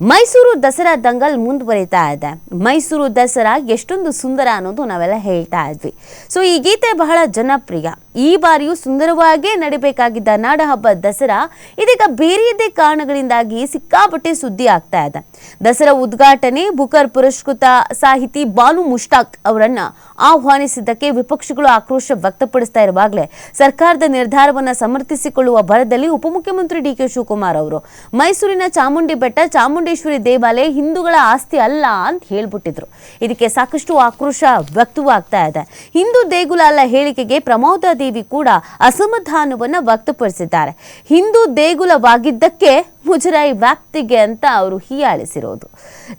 ಮೈಸೂರು ದಸರಾ ದಂಗಲ್ ಮುಂದುವರಿತಾ ಇದೆ. ಮೈಸೂರು ದಸರಾ ಎಷ್ಟೊಂದು ಸುಂದರ ಅನ್ನೋದು ನಾವೆಲ್ಲ ಹೇಳ್ತಾ ಇದ್ವಿ. ಸೊ ಈ ಗೀತೆ ಬಹಳ ಜನಪ್ರಿಯ. ಈ ಬಾರಿಯೂ ಸುಂದರವಾಗೇ ನಡಿಬೇಕಾಗಿದ್ದ ನಾಡಹಬ್ಬ ದಸರಾ ಇದೀಗ ಬೇರೆಯದೇ ಕಾರಣಗಳಿಂದಾಗಿ ಸಿಕ್ಕಾಪಟ್ಟೆ ಸುದ್ದಿ ಆಗ್ತಾ ಇದೆ. ದಸರಾ ಉದ್ಘಾಟನೆ ಬುಕರ್ ಪುರಸ್ಕೃತ ಸಾಹಿತಿ ಬಾಲು ಮುಷ್ಟಾಕ್ ಅವರನ್ನ ಆಹ್ವಾನಿಸಿದ್ದಕ್ಕೆ ವಿಪಕ್ಷಗಳು ಆಕ್ರೋಶ ವ್ಯಕ್ತಪಡಿಸ್ತಾ ಇರುವಾಗಲೇ ಸರ್ಕಾರದ ನಿರ್ಧಾರವನ್ನು ಸಮರ್ಥಿಸಿಕೊಳ್ಳುವ ಭರದಲ್ಲಿ ಉಪಮುಖ್ಯಮಂತ್ರಿ ಡಿ ಕೆ ಶಿವಕುಮಾರ್ ಅವರು. ಮೈಸೂರಿನ ಚಾಮುಂಡಿ ಬೆಟ್ಟ, ಚಾಮುಂಡೇಶ್ವರಿ ದೇವಾಲಯ ಹಿಂದೂಗಳ ಆಸ್ತಿ ಅಲ್ಲ ಅಂತ ಹೇಳ್ಬಿಟ್ಟಿದ್ರು. ಇದಕ್ಕೆ ಸಾಕಷ್ಟು ಆಕ್ರೋಶ ವ್ಯಕ್ತವಾಗ್ತಾ ಇದೆ. ಹಿಂದೂ ದೇಗುಲ ಅಲ್ಲ ಹೇಳಿಕೆಗೆ ಪ್ರಮೋದ ದೇವಿ ಕೂಡ ಅಸಮಾಧಾನವನ್ನ ವ್ಯಕ್ತಪಡಿಸಿದ್ದಾರೆ. ಹಿಂದೂ ದೇಗುಲವಾಗಿದ್ದಕ್ಕೆ ಮುಜರಾಯಿ ವ್ಯಾಪ್ತಿಗೆ ಅಂತ ಅವರು ಹೀಯಾಳಿಸಿರೋದು.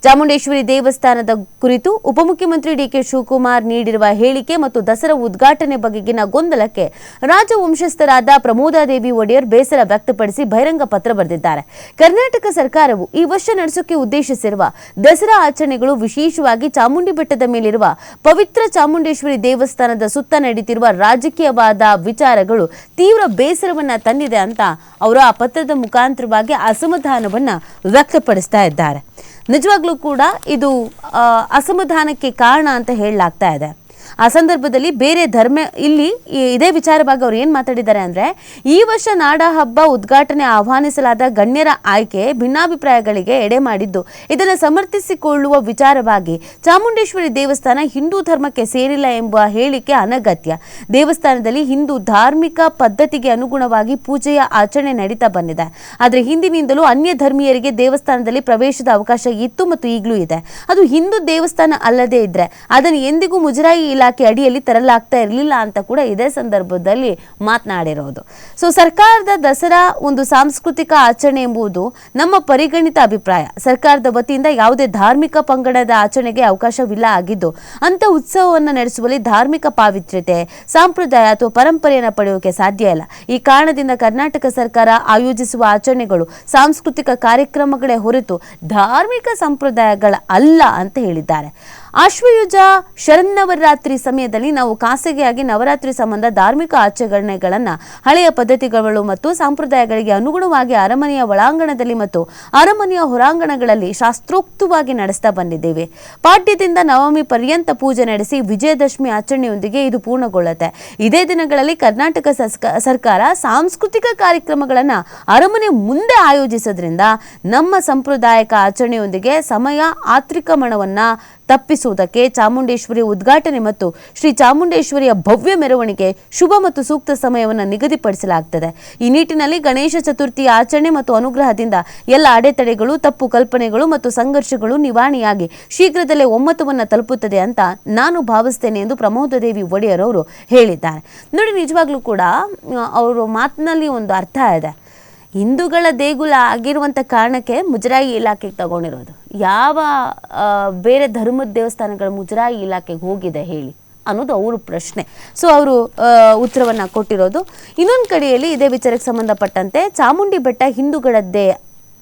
ಚಾಮುಂಡೇಶ್ವರಿ ದೇವಸ್ಥಾನದ ಕುರಿತು ಉಪಮುಖ್ಯಮಂತ್ರಿ ಡಿ ಕೆ ಶಿವಕುಮಾರ್ ನೀಡಿರುವ ಹೇಳಿಕೆ ಮತ್ತು ದಸರಾ ಉದ್ಘಾಟನೆ ಬಗೆಗಿನ ಗೊಂದಲಕ್ಕೆ ರಾಜವಂಶಸ್ಥರಾದ ಪ್ರಮೋದಾದೇವಿ ಒಡೆಯರ್ ಬೇಸರ ವ್ಯಕ್ತಪಡಿಸಿ ಬಹಿರಂಗ ಪತ್ರ ಬರೆದಿದ್ದಾರೆ. ಕರ್ನಾಟಕ ಸರ್ಕಾರವು ಈ ವರ್ಷ ನಡೆಸೋಕೆ ಉದ್ದೇಶಿಸಿರುವ ದಸರಾ ಆಚರಣೆಗಳು ವಿಶೇಷವಾಗಿ ಚಾಮುಂಡಿ ಬೆಟ್ಟದ ಮೇಲಿರುವ ಪವಿತ್ರ ಚಾಮುಂಡೇಶ್ವರಿ ದೇವಸ್ಥಾನದ ಸುತ್ತ ನಡೆಯುತ್ತಿರುವ ರಾಜಕೀಯವಾದ ವಿಚಾರಗಳು ತೀವ್ರ ಬೇಸರವನ್ನ ತಂದಿದೆ ಅಂತ ಅವರು ಆ ಪತ್ರದ ಮುಖಾಂತರವಾಗಿ ಅಸಮಾಧಾನವನ್ನ ವ್ಯಕ್ತಪಡಿಸ್ತಾ ಇದ್ದಾರೆ. ನಿಜವಾಗ್ಲೂ ಕೂಡ ಇದು ಅಸಮಾಧಾನಕ್ಕೆ ಕಾರಣ ಅಂತ ಹೇಳಲಾಗ್ತಾ ಇದೆ. ಆ ಸಂದರ್ಭದಲ್ಲಿ ಬೇರೆ ಧರ್ಮ, ಇಲ್ಲಿ ಇದೇ ವಿಚಾರವಾಗಿ ಅವರು ಏನು ಮಾತಾಡಿದ್ದಾರೆ ಅಂದರೆ, ಈ ವರ್ಷ ನಾಡ ಹಬ್ಬ ಉದ್ಘಾಟನೆ ಆಹ್ವಾನಿಸಲಾದ ಗಣ್ಯರ ಆಯ್ಕೆ ಭಿನ್ನಾಭಿಪ್ರಾಯಗಳಿಗೆ ಎಡೆ ಮಾಡಿದ್ದು. ಇದನ್ನು ಸಮರ್ಥಿಸಿಕೊಳ್ಳುವ ವಿಚಾರವಾಗಿ ಚಾಮುಂಡೇಶ್ವರಿ ದೇವಸ್ಥಾನ ಹಿಂದೂ ಧರ್ಮಕ್ಕೆ ಸೇರಿಲ್ಲ ಎಂಬ ಹೇಳಿಕೆ ಅನಗತ್ಯ. ದೇವಸ್ಥಾನದಲ್ಲಿ ಹಿಂದೂ ಧಾರ್ಮಿಕ ಪದ್ಧತಿಗೆ ಅನುಗುಣವಾಗಿ ಪೂಜೆಯ ಆಚರಣೆ ನಡೀತಾ ಬಂದಿದೆ. ಆದರೆ ಹಿಂದಿನಿಂದಲೂ ಅನ್ಯ ಧರ್ಮೀಯರಿಗೆ ದೇವಸ್ಥಾನದಲ್ಲಿ ಪ್ರವೇಶದ ಅವಕಾಶ ಇತ್ತು ಮತ್ತು ಈಗಲೂ ಇದೆ. ಅದು ಹಿಂದೂ ದೇವಸ್ಥಾನ ಅಲ್ಲದೇ ಇದ್ರೆ, ಅದನ್ನು ಎಂದಿಗೂ ಮುಜರಾಯಿ ಇಲಾಖೆ ಅಡಿಯಲ್ಲಿ ತರಲಾಗ್ತಾ ಇರಲಿಲ್ಲ ಅಂತ ಕೂಡ ಇದೇ ಸಂದರ್ಭದಲ್ಲಿ ಮಾತನಾಡಿರೋದು. ಸೊ ಸರ್ಕಾರದ ದಸರಾ ಒಂದು ಸಾಂಸ್ಕೃತಿಕ ಆಚರಣೆ ಎಂಬುದು ನಮ್ಮ ಪರಿಗಣಿತ ಅಭಿಪ್ರಾಯ. ಸರ್ಕಾರದ ವತಿಯಿಂದ ಯಾವುದೇ ಧಾರ್ಮಿಕ ಪಂಗಡದ ಆಚರಣೆಗೆ ಅವಕಾಶವಿಲ್ಲ ಆಗಿದ್ದು ಅಂತ ಉತ್ಸವವನ್ನು ನಡೆಸುವಲ್ಲಿ ಧಾರ್ಮಿಕ ಪಾವಿತ್ರ್ಯತೆ, ಸಂಪ್ರದಾಯ ಅಥವಾ ಪರಂಪರೆಯನ್ನು ಪಡೆಯೋಕೆ ಸಾಧ್ಯ ಇಲ್ಲ. ಈ ಕಾರಣದಿಂದ ಕರ್ನಾಟಕ ಸರ್ಕಾರ ಆಯೋಜಿಸುವ ಆಚರಣೆಗಳು ಸಾಂಸ್ಕೃತಿಕ ಕಾರ್ಯಕ್ರಮಗಳೇ ಹೊರತು ಧಾರ್ಮಿಕ ಸಂಪ್ರದಾಯಗಳ ಅಲ್ಲ ಅಂತ ಹೇಳಿದ್ದಾರೆ. ಆಶ್ವಯುಜ ಶರನ್ನವರಾತ್ರಿ ಸಮಯದಲ್ಲಿ ನಾವು ಖಾಸಗಿಯಾಗಿ ನವರಾತ್ರಿ ಸಂಬಂಧ ಧಾರ್ಮಿಕ ಆಚರಣೆಗಳನ್ನು ಹಳೆಯ ಪದ್ಧತಿಗಳು ಮತ್ತು ಸಂಪ್ರದಾಯಗಳಿಗೆ ಅನುಗುಣವಾಗಿ ಅರಮನೆಯ ಒಳಾಂಗಣದಲ್ಲಿ ಮತ್ತು ಅರಮನೆಯ ಹೊರಾಂಗಣಗಳಲ್ಲಿ ಶಾಸ್ತ್ರೋಕ್ತವಾಗಿ ನಡೆಸ್ತಾ ಬಂದಿದ್ದೇವೆ. ಪಾಡ್ಯದಿಂದ ನವಮಿ ಪರ್ಯಂತ ಪೂಜೆ ನಡೆಸಿ ವಿಜಯದಶಮಿ ಆಚರಣೆಯೊಂದಿಗೆ ಇದು ಪೂರ್ಣಗೊಳ್ಳುತ್ತೆ. ಇದೇ ದಿನಗಳಲ್ಲಿ ಕರ್ನಾಟಕ ಸರ್ಕಾರ ಸಾಂಸ್ಕೃತಿಕ ಕಾರ್ಯಕ್ರಮಗಳನ್ನು ಅರಮನೆ ಮುಂದೆ ಆಯೋಜಿಸೋದ್ರಿಂದ ನಮ್ಮ ಸಾಂಪ್ರದಾಯಿಕ ಆಚರಣೆಯೊಂದಿಗೆ ಸಮಯ ಆತ್ರಿಕಮಣವನ್ನ ತಪ್ಪಿಸುವುದಕ್ಕೆ ಚಾಮುಂಡೇಶ್ವರಿ ಉದ್ಘಾಟನೆ ಮತ್ತು ಶ್ರೀ ಚಾಮುಂಡೇಶ್ವರಿಯ ಭವ್ಯ ಮೆರವಣಿಗೆ ಶುಭ ಮತ್ತು ಸೂಕ್ತ ಸಮಯವನ್ನು ನಿಗದಿಪಡಿಸಲಾಗುತ್ತದೆ ಈ ನಿಟ್ಟಿನಲ್ಲಿ ಗಣೇಶ ಚತುರ್ಥಿ ಆಚರಣೆ ಮತ್ತು ಅನುಗ್ರಹದಿಂದ ಎಲ್ಲ ಅಡೆತಡೆಗಳು, ತಪ್ಪು ಕಲ್ಪನೆಗಳು ಮತ್ತು ಸಂಘರ್ಷಗಳು ನಿವಾರಣೆಯಾಗಿ ಶೀಘ್ರದಲ್ಲೇ ಒಮ್ಮತವನ್ನು ತಲುಪುತ್ತದೆ ಅಂತ ನಾನು ಭಾವಿಸ್ತೇನೆ ಎಂದು ಪ್ರಮೋದದೇವಿ ಒಡೆಯರ್ ಅವರು ಹೇಳಿದ್ದಾರೆ. ನೋಡಿ, ನಿಜವಾಗ್ಲೂ ಕೂಡ ಅವರು ಮಾತಿನಲ್ಲಿ ಒಂದು ಅರ್ಥ ಇದೆ. ಹಿಂದೂಗಳ ದೇಗುಲ ಆಗಿರುವಂಥ ಕಾರಣಕ್ಕೆ ಮುಜರಾಯಿ ಇಲಾಖೆಗೆ ತಗೊಂಡಿರೋದು. ಯಾವ ಬೇರೆ ಧರ್ಮದ ದೇವಸ್ಥಾನಗಳು ಮುಜರಾಯಿ ಇಲಾಖೆಗೆ ಹೋಗಿದೆ ಹೇಳಿ ಅನ್ನೋದು ಅವ್ರ ಪ್ರಶ್ನೆ. ಸೊ ಅವರು ಉತ್ತರವನ್ನು ಕೊಟ್ಟಿರೋದು. ಇನ್ನೊಂದು ಕಡೆಯಲ್ಲಿ ಇದೇ ವಿಚಾರಕ್ಕೆ ಸಂಬಂಧಪಟ್ಟಂತೆ ಚಾಮುಂಡಿ ಬೆಟ್ಟ ಹಿಂದೂಗಳದ್ದೇ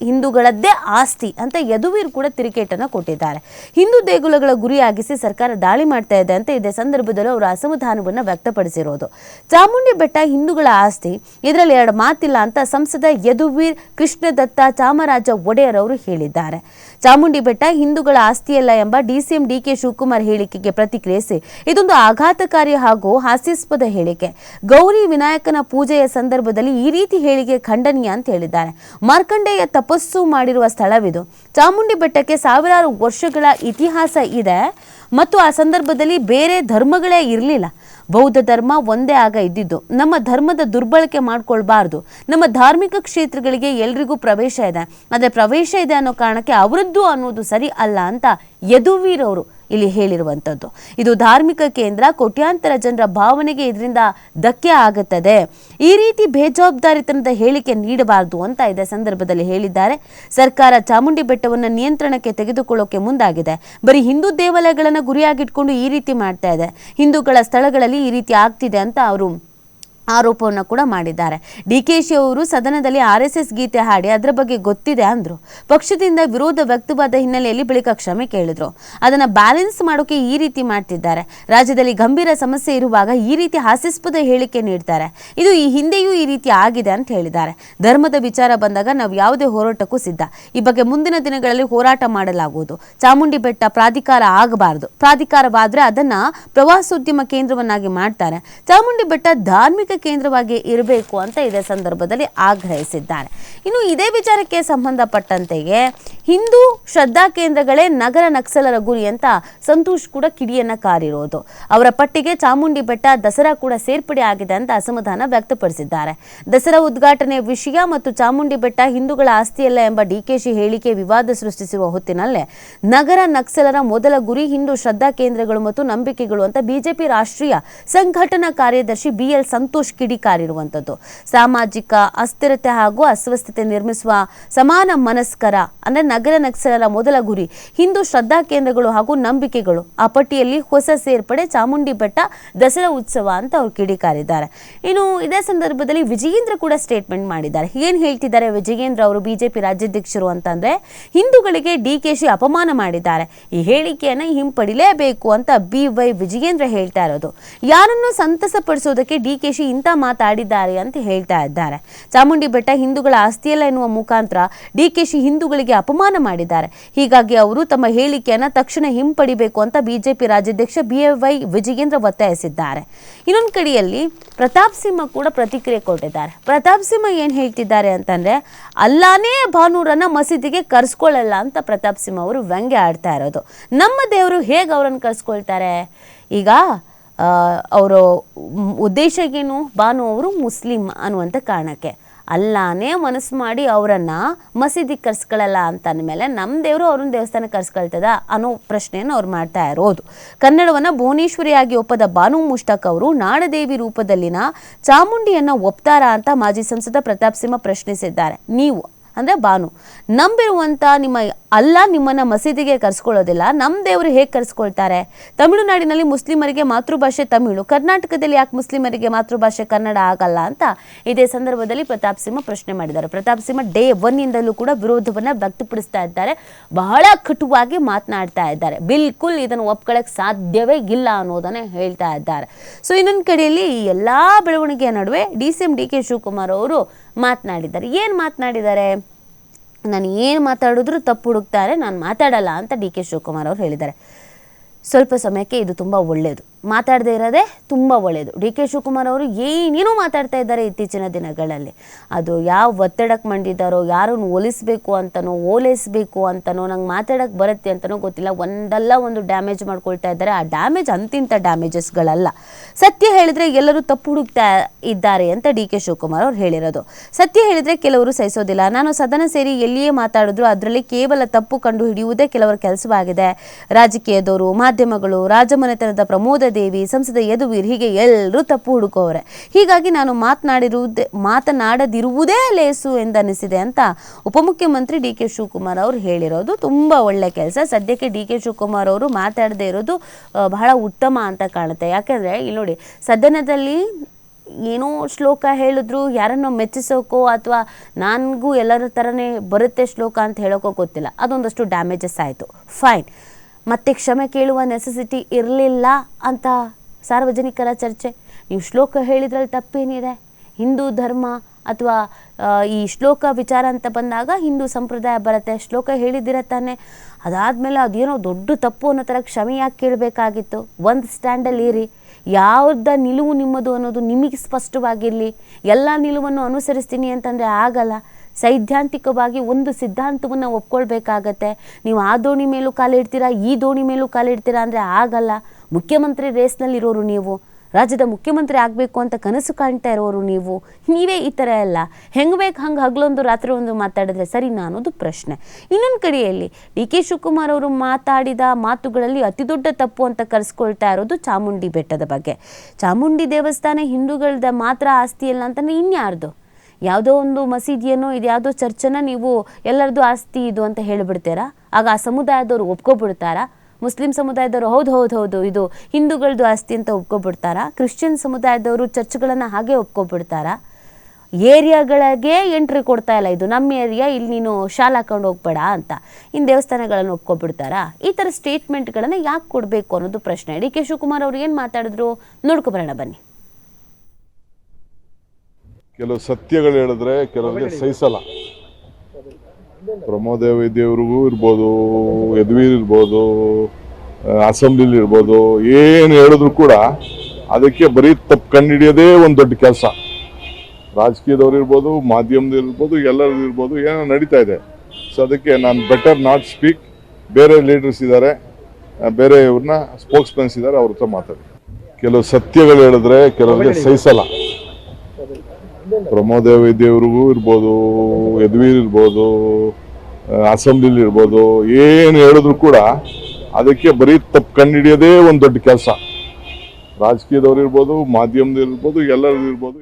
ಹಿಂದೂಗಳದ್ದೇ ಆಸ್ತಿ ಅಂತ ಯದುವೀರ್ ಕೂಡ ತಿರುಗೇಟನ್ನು ಕೊಟ್ಟಿದ್ದಾರೆ. ಹಿಂದೂ ದೇಗುಲಗಳ ಗುರಿಯಾಗಿಸಿ ಸರ್ಕಾರ ದಾಳಿ ಮಾಡ್ತಾ ಇದೆ ಅಂತ ಇದೇ ಸಂದರ್ಭದಲ್ಲಿ ಅವರು ಅಸಮಾಧಾನವನ್ನು ವ್ಯಕ್ತಪಡಿಸಿರೋದು. ಚಾಮುಂಡಿ ಬೆಟ್ಟ ಹಿಂದೂಗಳ ಆಸ್ತಿ, ಇದರಲ್ಲಿ ಎರಡು ಮಾತಿಲ್ಲ ಅಂತ ಸಂಸದ ಯದುವೀರ್ ಕೃಷ್ಣದತ್ತ ಚಾಮರಾಜ ಒಡೆಯರ್ ಅವರು ಹೇಳಿದ್ದಾರೆ. ಚಾಮುಂಡಿ ಬೆಟ್ಟ ಹಿಂದೂಗಳ ಆಸ್ತಿಯಲ್ಲ ಎಂಬ ಡಿಸಿಎಂ ಡಿಕೆ ಶಿವಕುಮಾರ್ ಹೇಳಿಕೆಗೆ ಪ್ರತಿಕ್ರಿಯಿಸಿ ಇದೊಂದು ಆಘಾತಕಾರಿ ಹಾಗೂ ಹಾಸ್ಯಾಸ್ಪದ ಹೇಳಿಕೆ. ಗೌರಿ ವಿನಾಯಕನ ಪೂಜೆಯ ಸಂದರ್ಭದಲ್ಲಿ ಈ ರೀತಿ ಹೇಳಿಕೆ ಖಂಡನೀಯ ಅಂತ ಹೇಳಿದ್ದಾರೆ. ಮಾರ್ಕಂಡೇಯ ತಪಸ್ಸು ಮಾಡಿರುವ ಸ್ಥಳವಿದು. ಚಾಮುಂಡಿ ಬೆಟ್ಟಕ್ಕೆ ಸಾವಿರಾರು ವರ್ಷಗಳ ಇತಿಹಾಸ ಇದೆ ಮತ್ತು ಆ ಸಂದರ್ಭದಲ್ಲಿ ಬೇರೆ ಧರ್ಮಗಳೇ ಇರಲಿಲ್ಲ. ಬೌದ್ಧ ಧರ್ಮ ಒಂದೇ ಆಗ ಇದ್ದಿದ್ದು. ನಮ್ಮ ಧರ್ಮದ ದುರ್ಬಳಕೆ ಮಾಡ್ಕೊಳ್ಬಾರ್ದು. ನಮ್ಮ ಧಾರ್ಮಿಕ ಕ್ಷೇತ್ರಗಳಿಗೆ ಎಲ್ರಿಗೂ ಪ್ರವೇಶ ಇದೆ. ಆದರೆ ಪ್ರವೇಶ ಇದೆ ಅನ್ನೋ ಕಾರಣಕ್ಕೆ ಅವರದ್ದು ಅನ್ನೋದು ಸರಿ ಅಲ್ಲ ಅಂತ ಯದುವೀರ್ ಅವರು ಇಲ್ಲಿ ಹೇಳಿರುವಂಥದ್ದು ಇದು ಧಾರ್ಮಿಕ ಕೇಂದ್ರ, ಕೋಟ್ಯಾಂತರ ಜನರ ಭಾವನೆಗೆ ಇದರಿಂದ ಧಕ್ಕೆ ಆಗುತ್ತದೆ. ಈ ರೀತಿ ಬೇಜವಾಬ್ದಾರಿತನದ ಹೇಳಿಕೆ ನೀಡಬಾರದು ಅಂತ ಇದೇ ಸಂದರ್ಭದಲ್ಲಿ ಹೇಳಿದ್ದಾರೆ. ಸರ್ಕಾರ ಚಾಮುಂಡಿ ಬೆಟ್ಟವನ್ನು ನಿಯಂತ್ರಣಕ್ಕೆ ತೆಗೆದುಕೊಳ್ಳೋಕೆ ಮುಂದಾಗಿದೆ. ಬರೀ ಹಿಂದೂ ದೇವಾಲಯಗಳನ್ನು ಗುರಿಯಾಗಿಟ್ಕೊಂಡು ಈ ರೀತಿ ಮಾಡ್ತಾ ಇದೆ. ಹಿಂದೂಗಳ ಸ್ಥಳಗಳಲ್ಲಿ ಈ ರೀತಿ ಆಗ್ತಿದೆ ಅಂತ ಅವರು ಆರೋಪವನ್ನು ಕೂಡ ಮಾಡಿದ್ದಾರೆ. ಡಿ ಕೆ ಶಿ ಅವರು ಸದನದಲ್ಲಿ ಆರ್ ಎಸ್ ಎಸ್ ಗೀತೆ ಹಾಡಿ ಅದರ ಬಗ್ಗೆ ಗೊತ್ತಿದೆ ಅಂದರು. ಪಕ್ಷದಿಂದ ವಿರೋಧ ವ್ಯಕ್ತವಾದ ಹಿನ್ನೆಲೆಯಲ್ಲಿ ಬಳಿಕ ಕ್ಷಮೆ ಕೇಳಿದ್ರು. ಅದನ್ನು ಬ್ಯಾಲೆನ್ಸ್ ಮಾಡೋಕೆ ಈ ರೀತಿ ಮಾಡ್ತಿದ್ದಾರೆ. ರಾಜ್ಯದಲ್ಲಿ ಗಂಭೀರ ಸಮಸ್ಯೆ ಇರುವಾಗ ಈ ರೀತಿ ಹಾಸ್ಯಾಸ್ಪದ ಹೇಳಿಕೆ ನೀಡ್ತಾರೆ. ಇದು ಈ ಹಿಂದೆಯೂ ಈ ರೀತಿ ಆಗಿದೆ ಅಂತ ಹೇಳಿದ್ದಾರೆ. ಧರ್ಮದ ವಿಚಾರ ಬಂದಾಗ ನಾವು ಯಾವುದೇ ಹೋರಾಟಕ್ಕೂ ಸಿದ್ಧ. ಈ ಬಗ್ಗೆ ಮುಂದಿನ ದಿನಗಳಲ್ಲಿ ಹೋರಾಟ ಮಾಡಲಾಗುವುದು. ಚಾಮುಂಡಿ ಬೆಟ್ಟ ಪ್ರಾಧಿಕಾರ ಆಗಬಾರದು. ಪ್ರಾಧಿಕಾರವಾದ್ರೆ ಅದನ್ನ ಪ್ರವಾಸೋದ್ಯಮ ಕೇಂದ್ರವನ್ನಾಗಿ ಮಾಡ್ತಾರೆ. ಚಾಮುಂಡಿ ಬೆಟ್ಟ ಧಾರ್ಮಿಕ ಕೇಂದ್ರವಾಗಿ ಇರಬೇಕು ಅಂತ ಇದೇ ಸಂದರ್ಭದಲ್ಲಿ ಆಗ್ರಹಿಸಿದ್ದಾರೆ ಇನ್ನು ಇದೇ ವಿಚಾರಕ್ಕೆ ಸಂಬಂಧಪಟ್ಟಂತೆಯೇ ಹಿಂದೂ ಶ್ರದ್ಧಾ ಕೇಂದ್ರಗಳೇ ನಗರ ನಕ್ಸಲರ ಗುರಿ ಅಂತ ಸಂತೋಷ್ ಕೂಡ ಕಿಡಿಯನ್ನ ಕಾರಿರೋದು. ಅವರ ಪಟ್ಟಿಗೆ ಚಾಮುಂಡಿ ಬೆಟ್ಟ ದಸರಾ ಕೂಡ ಸೇರ್ಪಡೆ ಆಗಿದೆ ಅಂತ ಅಸಮಾಧಾನ ವ್ಯಕ್ತಪಡಿಸಿದ್ದಾರೆ. ದಸರಾ ಉದ್ಘಾಟನೆ ವಿಷಯ ಮತ್ತು ಚಾಮುಂಡಿ ಬೆಟ್ಟ ಹಿಂದೂಗಳ ಆಸ್ತಿಯಲ್ಲ ಎಂಬ ಡಿಕೆಶಿ ಹೇಳಿಕೆ ವಿವಾದ ಸೃಷ್ಟಿಸಿರುವ ಹೊತ್ತಿನಲ್ಲೇ ನಗರ ನಕ್ಸಲರ ಮೊದಲ ಗುರಿ ಹಿಂದೂ ಶ್ರದ್ಧಾ ಕೇಂದ್ರಗಳು ಮತ್ತು ನಂಬಿಕೆಗಳು ಅಂತ ಬಿಜೆಪಿ ರಾಷ್ಟ್ರೀಯ ಸಂಘಟನಾ ಕಾರ್ಯದರ್ಶಿ ಬಿಎಲ್ ಸಂತೋಷ್ ಕಿಡಿಕಾರಿರುವಂಥದ್ದು ಸಾಮಾಜಿಕ ಅಸ್ಥಿರತೆ ಹಾಗೂ ಅಸ್ವಸ್ಥತೆ ನಿರ್ಮಿಸುವ ಸಮಾನ ಮನಸ್ಕರ, ಅಂದ್ರೆ ನಗರ ನಕ್ಸಲರ ಮೊದಲ ಗುರಿ. ಹಿಂದೂ ಶ್ರದ್ಧಾ ಕೇಂದ್ರಗಳು ಹಾಗೂ ನಂಬಿಕೆಗಳು. ಆ ಪಟ್ಟಿಯಲ್ಲಿ ಹೊಸ ಸೇರ್ಪಡೆ, ಚಾಮುಂಡಿ ಬೆಟ್ಟ, ದಸರಾ ಉತ್ಸವ ಅಂತ ಅವರು ಕಿಡಿಕಾರಿದ್ದಾರೆ. ಇನ್ನು ಇದೇ ಸಂದರ್ಭದಲ್ಲಿ ವಿಜಯೇಂದ್ರ ಕೂಡ ಸ್ಟೇಟ್ಮೆಂಟ್ ಮಾಡಿದ್ದಾರೆ. ಏನು ಹೇಳ್ತಿದ್ದಾರೆ ವಿಜಯೇಂದ್ರ ಅವರು ಬಿಜೆಪಿ ರಾಜ್ಯಾಧ್ಯಕ್ಷರು ಅಂತಂದ್ರೆ ಹಿಂದೂಗಳಿಗೆ ಡಿ ಕೆ ಶಿ ಅಪಮಾನ ಮಾಡಿದ್ದಾರೆ. ಈ ಹೇಳಿಕೆಯನ್ನು ಹಿಂಪಡಿಲೇಬೇಕು ಅಂತ ಬಿ ವೈ ವಿಜಯೇಂದ್ರ ಹೇಳ್ತಾ ಇರೋದು. ಯಾರನ್ನು ಸಂತಸಪಡಿಸೋದಕ್ಕೆ ಡಿ ಕೆ ಇಂಥ ಮಾತಾಡಿದ್ದಾರೆ ಅಂತ ಹೇಳ್ತಾ ಇದ್ದಾರೆ. ಚಾಮುಂಡಿ ಬೆಟ್ಟ ಹಿಂದೂಗಳ ಆಸ್ತಿಯಲ್ಲ ಎನ್ನುವ ಮುಖಾಂತರ ಡಿ ಕೆ ಹಿಂದೂಗಳಿಗೆ ಅಪಮಾನ ಮಾಡಿದ್ದಾರೆ. ಹೀಗಾಗಿ ಅವರು ತಮ್ಮ ಹೇಳಿಕೆಯನ್ನ ತಕ್ಷಣ ಹಿಂಪಡಿಬೇಕು ಅಂತ ಬಿಜೆಪಿ ರಾಜ್ಯಾಧ್ಯಕ್ಷ ಬಿ ವೈ ವಿಜಯೇಂದ್ರ ಒತ್ತಾಯಿಸಿದ್ದಾರೆ. ಇನ್ನೊಂದು ಕಡೆಯಲ್ಲಿ ಪ್ರತಾಪ್ ಸಿಂಹ ಕೂಡ ಪ್ರತಿಕ್ರಿಯೆ ಕೊಟ್ಟಿದ್ದಾರೆ. ಪ್ರತಾಪ್ ಸಿಂಹ ಏನು ಹೇಳ್ತಿದ್ದಾರೆ ಅಂತಂದ್ರೆ, ಅಲ್ಲಾನೇ ಭಾನೂರನ್ನು ಮಸೀದಿಗೆ ಕರ್ಸ್ಕೊಳ್ಳಲ್ಲ ಅಂತ ಪ್ರತಾಪ್ ಸಿಂಹ ಅವರು ವ್ಯಂಗ್ಯ ಆಡ್ತಾ ಇರೋದು. ನಮ್ಮ ದೇವರು ಹೇಗೆ ಅವರನ್ನು ಕರ್ಸ್ಕೊಳ್ತಾರೆ? ಈಗ ಅವರು ಉದ್ದೇಶ ಏನು? ಭಾನು ಅವರು ಮುಸ್ಲಿಂ ಅನ್ನುವಂಥ ಕಾರಣಕ್ಕೆ. ಅಲ್ಲಾನೇ ಮನಸ್ಸು ಮಾಡಿ ಅವರನ್ನು ಮಸೀದಿಗೆ ಕರ್ಸ್ಕೊಳ್ಳಲ್ಲ ಅಂತ ಅಂದಮೇಲೆ ನಮ್ಮ ದೇವರು ಅವ್ರನ್ನ ದೇವಸ್ಥಾನಕ್ಕೆ ಕರ್ಸ್ಕೊಳ್ತದ ಅನ್ನೋ ಪ್ರಶ್ನೆಯನ್ನು ಅವ್ರು ಮಾಡ್ತಾ ಇರೋದು. ಕನ್ನಡವನ್ನು ಭುವನೇಶ್ವರಿಯಾಗಿ ಒಪ್ಪದ ಬಾನು ಮುಷ್ತಾಕ್ ಅವರು ನಾಡದೇವಿ ರೂಪದಲ್ಲಿನ ಚಾಮುಂಡಿಯನ್ನು ಒಪ್ತಾರಾ ಅಂತ ಮಾಜಿ ಸಂಸದ ಪ್ರತಾಪ್ ಸಿಂಹ ಪ್ರಶ್ನಿಸಿದ್ದಾರೆ. ನೀವು ಅಂದ್ರೆ ಬಾನು. ನಂಬಿರುವಂಥ ನಿಮ್ಮ ಅಲ್ಲ ನಿಮ್ಮನ್ನು ಮಸೀದಿಗೆ ಕರೆಸ್ಕೊಳ್ಳೋದಿಲ್ಲ. ನಮ್ಮ ದೇವರು ಹೇಗೆ ಕರೆಸ್ಕೊಳ್ತಾರೆ? ತಮಿಳುನಾಡಿನಲ್ಲಿ ಮುಸ್ಲಿಮರಿಗೆ ಮಾತೃಭಾಷೆ ತಮಿಳು. ಕರ್ನಾಟಕದಲ್ಲಿ ಯಾಕೆ ಮುಸ್ಲಿಮರಿಗೆ ಮಾತೃಭಾಷೆ ಕನ್ನಡ ಆಗಲ್ಲ ಅಂತ ಇದೇ ಸಂದರ್ಭದಲ್ಲಿ ಪ್ರತಾಪ್ ಸಿಂಹ ಪ್ರಶ್ನೆ ಮಾಡಿದ್ದಾರೆ. ಪ್ರತಾಪ್ ಸಿಂಹ ಡೇ ಒನ್ನಿಂದಲೂ ಕೂಡ ವಿರೋಧವನ್ನು ವ್ಯಕ್ತಪಡಿಸ್ತಾ ಇದ್ದಾರೆ. ಬಹಳ ಕಟುವಾಗಿ ಮಾತನಾಡ್ತಾ ಇದ್ದಾರೆ. ಬಿಲ್ಕುಲ್ ಇದನ್ನು ಒಪ್ಕೊಳ್ಳೋಕೆ ಸಾಧ್ಯವೇ ಇಲ್ಲ ಅನ್ನೋದನ್ನು ಹೇಳ್ತಾ ಇದ್ದಾರೆ. ಸೊ ಇನ್ನೊಂದು ಕಡೆಯಲ್ಲಿ ಈ ಎಲ್ಲ ಬೆಳವಣಿಗೆಯ ನಡುವೆ D C M D K Shivakumar ಅವರು ಮಾತನಾಡಿದ್ದಾರೆ. ಏನು ಮಾತನಾಡಿದ್ದಾರೆ? ನಾನು ಏನು ಮಾತಾಡಿದ್ರು ತಪ್ಪು ಹುಡುಕ್ತಾರೆ, ನಾನು ಮಾತಾಡಲ್ಲ ಅಂತ ಡಿ ಕೆ ಶಿವಕುಮಾರ್ ಅವರು ಹೇಳಿದ್ದಾರೆ. ಸ್ವಲ್ಪ ಸಮಯಕ್ಕೆ ಇದು ತುಂಬ ಒಳ್ಳೆಯದು ಮಾತಾಡದೇ ಇರೋದೇ ತುಂಬ ಒಳ್ಳೆಯದು ಡಿ ಕೆ ಶಿವಕುಮಾರ್ ಅವರು ಏನೇನೋ ಮಾತಾಡ್ತಾ ಇದ್ದಾರೆ ಇತ್ತೀಚಿನ ದಿನಗಳಲ್ಲಿ. ಅದು ಯಾವ ಒತ್ತಡಕ್ಕೆ ಮಂಡಿದ್ದಾರೋ ಯಾರನ್ನು ಒಲಿಸ್ಬೇಕು ಅಂತನೋ, ಓಲೈಸ್ಬೇಕು ಅಂತನೋ, ನಂಗೆ ಮಾತಾಡೋಕ್ಕೆ ಬರುತ್ತೆ ಅಂತನೋ ಗೊತ್ತಿಲ್ಲ. ಒಂದಲ್ಲ ಒಂದು ಡ್ಯಾಮೇಜ್ ಮಾಡ್ಕೊಳ್ತಾ ಇದ್ದಾರೆ. ಆ ಡ್ಯಾಮೇಜ್ ಅಂತಿಂಥ ಡ್ಯಾಮೇಜಸ್ಗಳಲ್ಲ. ಸತ್ಯ ಹೇಳಿದ್ರೆ ಎಲ್ಲರೂ ತಪ್ಪು ಹುಡುಕ್ತಾ ಇದ್ದಾರೆ ಅಂತ ಡಿ ಕೆ ಶಿವಕುಮಾರ್ ಅವ್ರು ಹೇಳಿರೋದು. ಸತ್ಯ ಹೇಳಿದ್ರೆ ಕೆಲವರು ಸಹಿಸೋದಿಲ್ಲ. ನಾನು ಸದನ ಸೇರಿ ಎಲ್ಲಿಯೇ ಮಾತಾಡಿದ್ರು ಅದರಲ್ಲಿ ಕೇವಲ ತಪ್ಪು ಕಂಡು ಹಿಡಿಯುವುದೇ ಕೆಲವರ ಕೆಲಸವಾಗಿದೆ. ರಾಜಕೀಯದವರು ಮಾಧ್ಯಮಗಳು, ರಾಜಮನೆತನದ ಪ್ರಮೋದ ದೇವಿ, ಸಂಸದ ಯದುವೀರ್ ಹೀಗೆ ಎಲ್ಲರೂ ತಪ್ಪು ಹುಡುಕೋವ್ರೆ ಹೀಗಾಗಿ ನಾನು ಮಾತನಾಡಿರುವುದೇ, ಮಾತನಾಡದಿರುವುದೇ ಲೇಸು ಎಂದನಿಸಿದೆ ಅಂತ ಉಪಮುಖ್ಯಮಂತ್ರಿ ಡಿ ಕೆ ಶಿವಕುಮಾರ್ ಅವರು ಹೇಳಿರೋದು. ತುಂಬ ಒಳ್ಳೆ ಕೆಲಸ. ಸದ್ಯಕ್ಕೆ ಡಿ ಕೆ ಶಿವಕುಮಾರ್ ಅವರು ಮಾತಾಡದೇ ಇರೋದು ಬಹಳ ಉತ್ತಮ ಅಂತ ಕಾಣುತ್ತೆ. ಯಾಕಂದರೆ ಇಲ್ಲಿ ನೋಡಿ, ಸದನದಲ್ಲಿ ಏನೋ ಶ್ಲೋಕ ಹೇಳಿದ್ರು, ಯಾರನ್ನೋ ಮೆಚ್ಚಿಸೋಕೋ ಅಥವಾ ನನಗೂ ಎಲ್ಲರ ಥರನೇ ಬರುತ್ತೆ ಶ್ಲೋಕ ಅಂತ ಹೇಳೋಕೋ ಗೊತ್ತಿಲ್ಲ. ಅದೊಂದಷ್ಟು ಡ್ಯಾಮೇಜಸ್ ಆಯಿತು. ಫೈನ್. ಮತ್ತೆ ಕ್ಷಮೆ ಕೇಳುವ ನೆಸೆಸಿಟಿ ಇರಲಿಲ್ಲ ಅಂತ ಸಾರ್ವಜನಿಕರ ಚರ್ಚೆ. ನೀವು ಶ್ಲೋಕ ಹೇಳಿದ್ರಲ್ಲಿ ತಪ್ಪೇನಿದೆ. ಹಿಂದೂ ಧರ್ಮ ಅಥವಾ ಈ ಶ್ಲೋಕ ವಿಚಾರ ಅಂತ ಬಂದಾಗ ಹಿಂದೂ ಸಂಪ್ರದಾಯ ಬರುತ್ತೆ. ಶ್ಲೋಕ ಹೇಳಿದಿರ ತಾನೆ. ಅದಾದಮೇಲೆ ಅದೇನೋ ದೊಡ್ಡ ತಪ್ಪು ಅನ್ನೋ ಥರ ಕ್ಷಮೆ ಯಾಕೆ ಕೇಳಬೇಕಾಗಿತ್ತು. ಒಂದು ಸ್ಟ್ಯಾಂಡಲ್ಲಿ ಇರಿ. ಯಾವ್ದ ನಿಲುವು ನಿಮ್ಮದು ಅನ್ನೋದು ನಿಮಗೆ ಸ್ಪಷ್ಟವಾಗಿರಲಿ. ಎಲ್ಲ ನಿಲುವನ್ನು ಅನುಸರಿಸ್ತೀನಿ ಅಂತಂದರೆ ಆಗಲ್ಲ. ಸೈದ್ಧಾಂತಿಕವಾಗಿ ಒಂದು ಸಿದ್ಧಾಂತವನ್ನು ಒಪ್ಕೊಳ್ಬೇಕಾಗತ್ತೆ. ನೀವು ಆ ದೋಣಿ ಮೇಲೂ ಕಾಲಿಡ್ತೀರಾ, ಈ ದೋಣಿ ಮೇಲೂ ಕಾಲಿಡ್ತೀರಾ ಅಂದರೆ ಆಗಲ್ಲ. ಮುಖ್ಯಮಂತ್ರಿ ರೇಸ್ನಲ್ಲಿರೋರು ನೀವು. ರಾಜ್ಯದ ಮುಖ್ಯಮಂತ್ರಿ ಆಗಬೇಕು ಅಂತ ಕನಸು ಕಾಣ್ತಾ ಇರೋರು ನೀವು. ನೀವೇ ಈ ಥರ ಎಲ್ಲ. ಹೆಂಗೆ ಬೇಕು ಹಂಗೆ ಹಗಲೊಂದು ರಾತ್ರಿ ಒಂದು ಮಾತಾಡಿದ್ರೆ ಸರಿನಾ ಅನ್ನೋದು ಪ್ರಶ್ನೆ. ಇನ್ನೊಂದು ಕಡೆಯಲ್ಲಿ ಡಿ ಕೆ ಶಿವಕುಮಾರ್ ಅವರು ಮಾತಾಡಿದ ಮಾತುಗಳಲ್ಲಿ ಅತಿ ದೊಡ್ಡ ತಪ್ಪು ಅಂತ ಕರೆಸ್ಕೊಳ್ತಾ ಇರೋದು ಚಾಮುಂಡಿ ಬೆಟ್ಟದ ಬಗ್ಗೆ. ಚಾಮುಂಡಿ ದೇವಸ್ಥಾನ ಹಿಂದೂಗಳದ ಮಾತ್ರ ಆಸ್ತಿ ಅಲ್ಲ ಅಂತಂದರೆ ಇನ್ಯಾರ್ದು? ಯಾವುದೋ ಒಂದು ಮಸೀದಿಯನ್ನು ಇದು ಯಾವುದೋ ಚರ್ಚನ್ನ ನೀವು ಎಲ್ಲರದು ಆಸ್ತಿ ಇದು ಅಂತ ಹೇಳಿಬಿಡ್ತೀರಾ? ಆಗ ಆ ಸಮುದಾಯದವರು ಒಪ್ಕೊಬಿಡ್ತಾರಾ? ಮುಸ್ಲಿಂ ಸಮುದಾಯದವರು ಹೌದು ಹೌದು ಹೌದು, ಇದು ಹಿಂದೂಗಳದ್ದು ಆಸ್ತಿ ಅಂತ ಒಪ್ಕೊಬಿಡ್ತಾರಾ? ಕ್ರಿಶ್ಚಿಯನ್ ಸಮುದಾಯದವರು ಚರ್ಚ್ಗಳನ್ನು ಹಾಗೆ ಒಪ್ಕೊಬಿಡ್ತಾರಾ? ಏರಿಯಾಗಳಿಗೆ ಎಂಟ್ರಿ ಕೊಡ್ತಾ ಇಲ್ಲ ಇದು. ನಮ್ಮ ಏರಿಯಾ ಇಲ್ಲಿ ನೀನು ಶಾಲೆ ಹಾಕೊಂಡು ಹೋಗ್ಬೇಡ ಅಂತ. ಇನ್ನು ದೇವಸ್ಥಾನಗಳನ್ನು ಒಪ್ಕೊಬಿಡ್ತಾರಾ? ಈ ಥರ ಸ್ಟೇಟ್ಮೆಂಟ್ಗಳನ್ನು ಯಾಕೆ ಕೊಡಬೇಕು ಅನ್ನೋದು ಪ್ರಶ್ನೆ. ಡಿ ಕೆ ಶಿವಕುಮಾರ್ ಅವ್ರು ಏನು ಮಾತಾಡಿದ್ರು? ನೋಡ್ಕೊಬರೋಣ ಬನ್ನಿ. ಕೆಲವು ಸತ್ಯಗಳು ಹೇಳಿದ್ರೆ ಕೆಲವರಿಗೆ ಸಹಿಸಲ್ಲ. ಪ್ರಮೋದೇವಿ ದೇವ್ರಿಗೂ ಇರ್ಬೋದು ಯದ್ವೀರ್ ಇರ್ಬೋದು ಅಸೆಂಬ್ಲಿಲಿ ಇರ್ಬೋದು ಏನು ಹೇಳಿದ್ರು ಕೂಡ ಅದಕ್ಕೆ ಬರೀ ತಪ್ಪು ಕಂಡುಹಿಡಿಯೋದೇ ಒಂದು ದೊಡ್ಡ ಕೆಲಸ. ರಾಜಕೀಯದವ್ರು ಇರ್ಬೋದು ಮಾಧ್ಯಮದವ್ರು ಇರ್ಬೋದು ಎಲ್ಲರೂ ಇರ್ಬೋದು ಏನೋ ನಡೀತಾ ಇದೆ. ಸೊ ಅದಕ್ಕೆ ನಾನು ಬೆಟರ್ ನಾಟ್ ಸ್ಪೀಕ್ ಬೇರೆ ಲೀಡರ್ಸ್ ಇದ್ದಾರೆ ಬೇರೆ ಇವ್ರನ್ನ ಸ್ಪೋಕ್ಸ್ ಮ್ಯಾನ್ಸ್ ಇದ್ದಾರೆ ಅವ್ರ ಹತ್ರ ಮಾತಾಡಿ. ಕೆಲವು ಸತ್ಯಗಳು ಹೇಳಿದ್ರೆ ಕೆಲವರಿಗೆ ಸಹಿಸಲ್ಲ. ಪ್ರಮೋದೇವಿ ದೇವ್ರಿಗೂ ಇರ್ಬೋದು, ಯದ್ವೀರ್ ಇರ್ಬೋದು ಅಸೆಂಬ್ಲಿಲಿ ಇರ್ಬೋದು, ಏನು ಹೇಳಿದ್ರು ಕೂಡ ಅದಕ್ಕೆ ಬರೀ ತಪ್ಪು ಕಂಡುಹಿಡಿಯೋದೇ ಒಂದು ದೊಡ್ಡ ಕೆಲಸ. ರಾಜಕೀಯದವ್ರು ಇರ್ಬೋದು, ಮಾಧ್ಯಮದವ್ರು ಇರ್ಬೋದು ಎಲ್ಲರೂ ಇರ್ಬೋದು